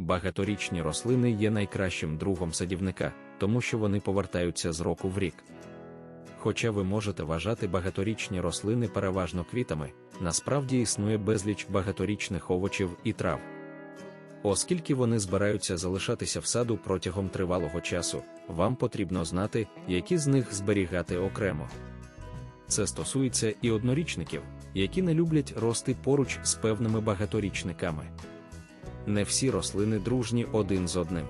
Багаторічні рослини є найкращим другом садівника, тому що вони повертаються з року в рік. Хоча ви можете вважати багаторічні рослини переважно квітами, насправді існує безліч багаторічних овочів і трав. Оскільки вони збираються залишатися в саду протягом тривалого часу, вам потрібно знати, які з них зберігати окремо. Це стосується і однорічників, які не люблять рости поруч з певними багаторічниками. Не всі рослини дружні один з одним.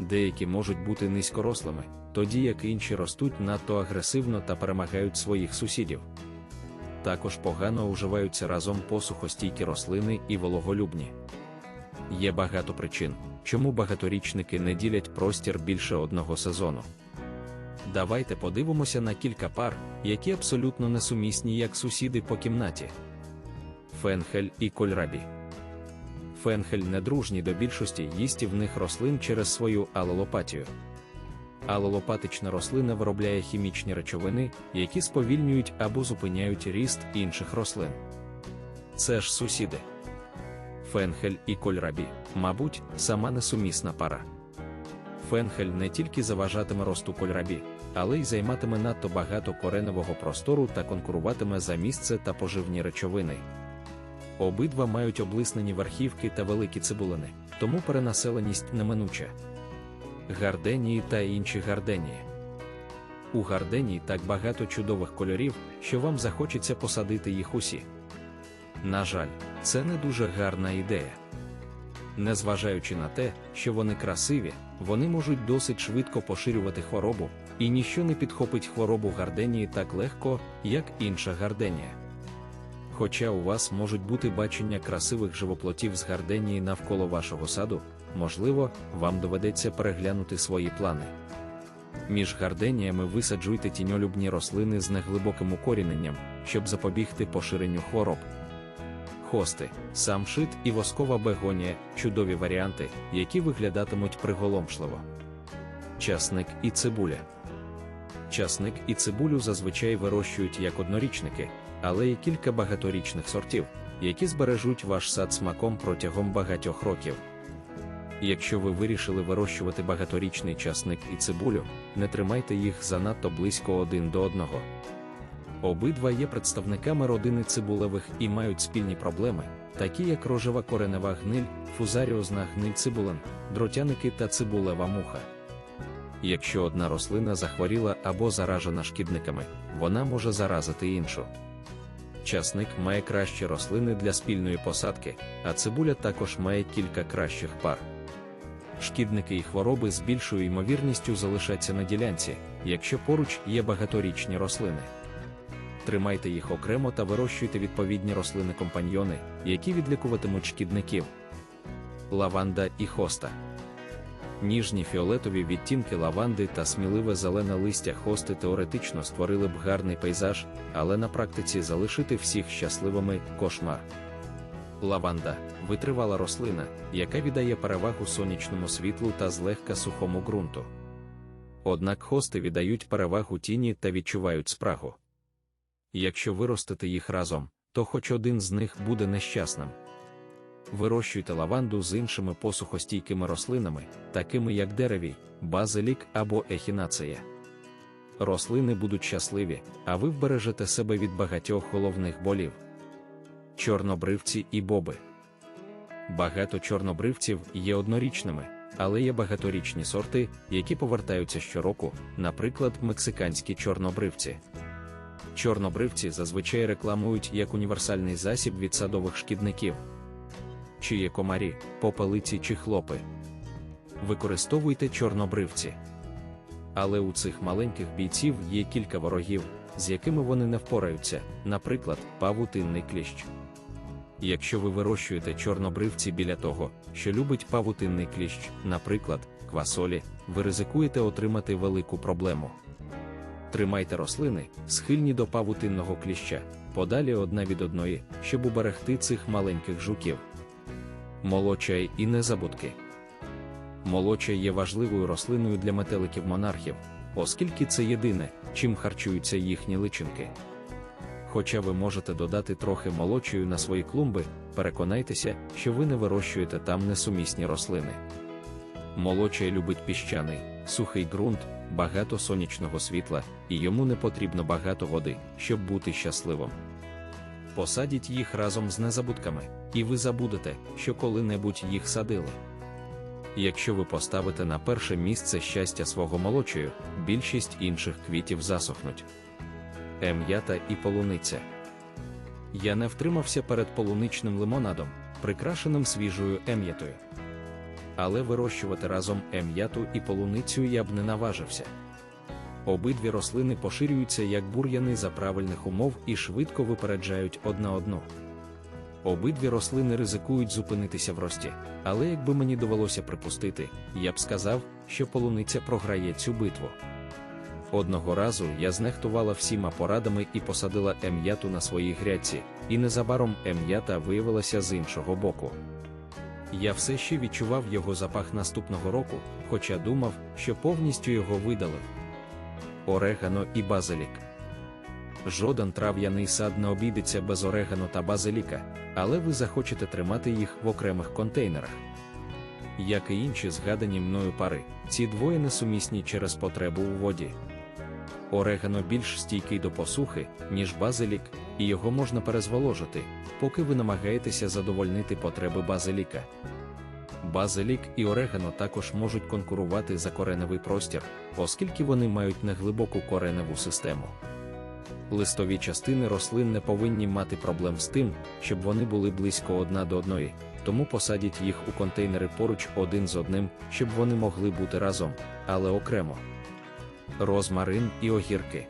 Деякі можуть бути низькорослими, тоді як інші ростуть надто агресивно та перемагають своїх сусідів. Також погано уживаються разом посухостійкі рослини і вологолюбні. Є багато причин, чому багаторічники не ділять простір більше одного сезону. Давайте подивимося на кілька пар, які абсолютно несумісні як сусіди по кімнаті. Фенхель і кольрабі. Фенхель недружній до більшості їстівних рослин через свою алелопатію. Алелопатична рослина виробляє хімічні речовини, які сповільнюють або зупиняють ріст інших рослин. Це ж сусіди. Фенхель і кольрабі, мабуть, сама несумісна пара. Фенхель не тільки заважатиме росту кольрабі, але й займатиме надто багато кореневого простору та конкуруватиме за місце та поживні речовини. Обидва мають облиснені верхівки та великі цибулини, тому перенаселеність неминуча. Гарденії та інші гарденії. У гарденії так багато чудових кольорів, що вам захочеться посадити їх усі. На жаль, це не дуже гарна ідея. Незважаючи на те, що вони красиві, вони можуть досить швидко поширювати хворобу, і ніщо не підхопить хворобу гарденії так легко, як інша гарденія. Хоча у вас можуть бути бачення красивих живоплотів з гарденії навколо вашого саду, можливо, вам доведеться переглянути свої плани. Між гарденіями висаджуйте тіньолюбні рослини з неглибоким укоріненням, щоб запобігти поширенню хвороб. Хости, самшит і воскова бегонія чудові варіанти, які виглядатимуть приголомшливо. Часник і цибуля. Часник і цибулю зазвичай вирощують як однорічники, але є кілька багаторічних сортів, які збережуть ваш сад смаком протягом багатьох років. Якщо ви вирішили вирощувати багаторічний часник і цибулю, не тримайте їх занадто близько один до одного. Обидва є представниками родини цибулевих і мають спільні проблеми, такі як рожева коренева гниль, фузаріозна гниль цибулин, дротяники та цибулева муха. Якщо одна рослина захворіла або заражена шкідниками, вона може заразити іншу. Часник має кращі рослини для спільної посадки, а цибуля також має кілька кращих пар. Шкідники і хвороби з більшою ймовірністю залишаться на ділянці, якщо поруч є багаторічні рослини. Тримайте їх окремо та вирощуйте відповідні рослини-компаньйони, які відлікуватимуть шкідників. Лаванда і хоста. Ніжні фіолетові відтінки лаванди та сміливе зелене листя хости теоретично створили б гарний пейзаж, але на практиці залишити всіх щасливими кошмар. Лаванда витривала рослина, яка віддає перевагу сонячному світлу та злегка сухому ґрунту. Однак хости віддають перевагу тіні та відчувають спрагу. Якщо виростити їх разом, то хоч один з них буде нещасним. Вирощуйте лаванду з іншими посухостійкими рослинами, такими як деревій, базилік або ехінацея. Рослини будуть щасливі, а ви вбережете себе від багатьох головних болів. Чорнобривці і боби. Багато чорнобривців є однорічними, але є багаторічні сорти, які повертаються щороку, наприклад, мексиканські чорнобривці. Чорнобривці зазвичай рекламують як універсальний засіб від садових шкідників. Чи є комарі, попелиці чи хлопи. Використовуйте чорнобривці. Але у цих маленьких бійців є кілька ворогів, з якими вони не впораються, наприклад, павутинний кліщ. Якщо ви вирощуєте чорнобривці біля того, що любить павутинний кліщ, наприклад, квасолі, ви ризикуєте отримати велику проблему. Тримайте рослини, схильні до павутинного кліща, подалі одна від одної, щоб уберегти цих маленьких жуків. Молочай і незабудки. Молочай є важливою рослиною для метеликів монархів, оскільки це єдине, чим харчуються їхні личинки. Хоча ви можете додати трохи молочою на свої клумби, переконайтеся, що ви не вирощуєте там несумісні рослини. Молочай любить піщаний, сухий ґрунт, багато сонячного світла, і йому не потрібно багато води, щоб бути щасливим. Посадіть їх разом з незабудками, і ви забудете, що коли-небудь їх садили. Якщо ви поставите на перше місце щастя свого молочою, більшість інших квітів засохнуть. Ем'ята і полуниця. Я не втримався перед полуничним лимонадом, прикрашеним свіжою ем'ятою. Але вирощувати разом ем'яту і полуницю я б не наважився. Обидві рослини поширюються як бур'яни за правильних умов і швидко випереджають одна одну. Обидві рослини ризикують зупинитися в рості, але якби мені довелося припустити, я б сказав, що полуниця програє цю битву. Одного разу я знехтувала всіма порадами і посадила ем'яту на своїй грядці, і незабаром ем'ята виявилася з іншого боку. Я все ще відчував його запах наступного року, хоча думав, що повністю його видалив. Орегано і базилік. Жоден трав'яний сад не обійдеться без орегано та базиліка, але ви захочете тримати їх в окремих контейнерах. Як і інші згадані мною пари, ці двоє несумісні через потребу у воді. Орегано більш стійкий до посухи, ніж базилік, і його можна перезволожити, поки ви намагаєтеся задовольнити потреби базиліка. Базилік і орегано також можуть конкурувати за кореневий простір, оскільки вони мають неглибоку кореневу систему. Листові частини рослин не повинні мати проблем з тим, щоб вони були близько одна до одної, тому посадіть їх у контейнери поруч один з одним, щоб вони могли бути разом, але окремо. Розмарин і огірки.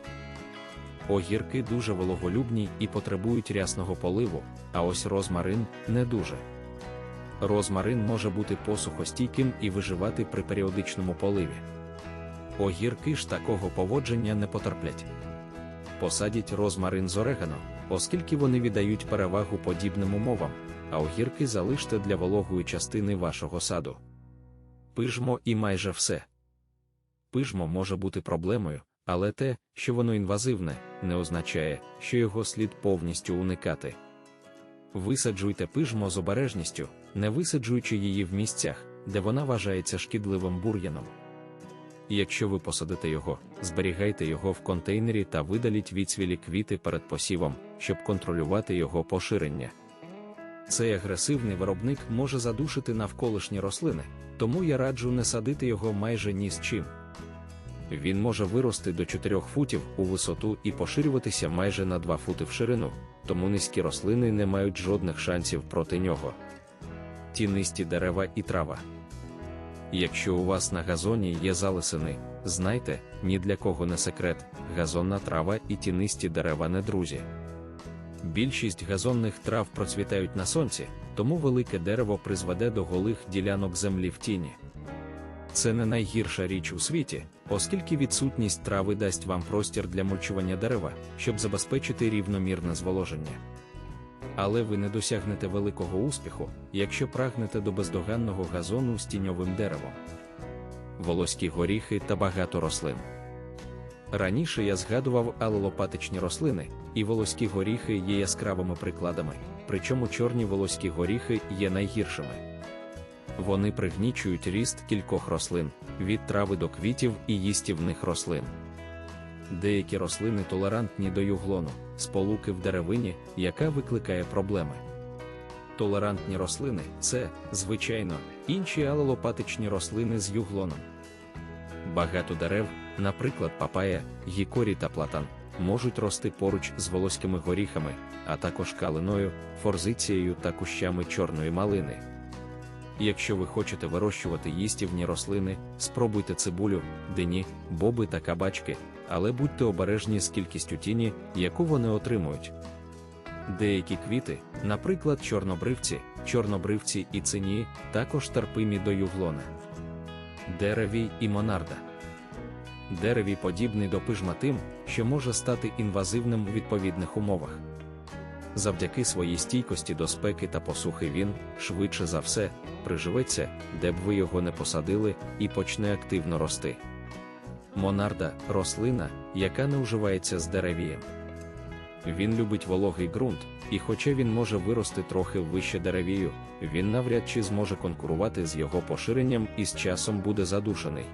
Огірки дуже вологолюбні і потребують рясного поливу, а ось розмарин не дуже. Розмарин може бути посухостійким і виживати при періодичному поливі. Огірки ж такого поводження не потерплять. Посадіть розмарин з орегано, оскільки вони віддають перевагу подібним умовам, а огірки залиште для вологої частини вашого саду. Пижмо і майже все. Пижмо може бути проблемою, але те, що воно інвазивне, не означає, що його слід повністю уникати. Висаджуйте пижмо з обережністю, не висаджуючи її в місцях, де вона вважається шкідливим бур'яном. Якщо ви посадите його, зберігайте його в контейнері та видаліть відсвілі квіти перед посівом, щоб контролювати його поширення. Цей агресивний виробник може задушити навколишні рослини, тому я раджу не садити його майже ні з чим. Він може вирости до 4 футів у висоту і поширюватися майже на 2 фути в ширину, тому низькі рослини не мають жодних шансів проти нього. Тінисті дерева і трава. Якщо у вас на газоні є залисини, знайте, ні для кого не секрет, газонна трава і тінисті дерева не друзі. Більшість газонних трав процвітають на сонці, тому велике дерево призведе до голих ділянок землі в тіні. Це не найгірша річ у світі, оскільки відсутність трави дасть вам простір для мульчування дерева, щоб забезпечити рівномірне зволоження. Але ви не досягнете великого успіху, якщо прагнете до бездоганного газону з тіньовим деревом. Волоські горіхи та багато рослин. Раніше я згадував алелопатичні рослини, і волоські горіхи є яскравими прикладами, причому чорні волоські горіхи є найгіршими. Вони пригнічують ріст кількох рослин, від трави до квітів і їстівних рослин. Деякі рослини толерантні до юглону, сполуки в деревині, яка викликає проблеми. Толерантні рослини це, звичайно, інші алелопатичні рослини з юглоном. Багато дерев, наприклад, папая, гікорі та платан, можуть рости поруч з волоськими горіхами, а також калиною, форзицією та кущами чорної малини. Якщо ви хочете вирощувати їстівні рослини, спробуйте цибулю, дині, боби та кабачки, але будьте обережні з кількістю тіні, яку вони отримують. Деякі квіти, наприклад, чорнобривці, чорнобривці і цинії, також терпимі до юглона. Деревій і монарда. Дереві подібний до пижма тим, що може стати інвазивним у відповідних умовах. Завдяки своїй стійкості до спеки та посухи він, швидше за все, приживеться, де б ви його не посадили, і почне активно рости. Монарда рослина, яка не уживається з деревієм. Він любить вологий ґрунт, І хоча він може вирости трохи вище деревію, він навряд чи зможе конкурувати з його поширенням і з часом буде задушений.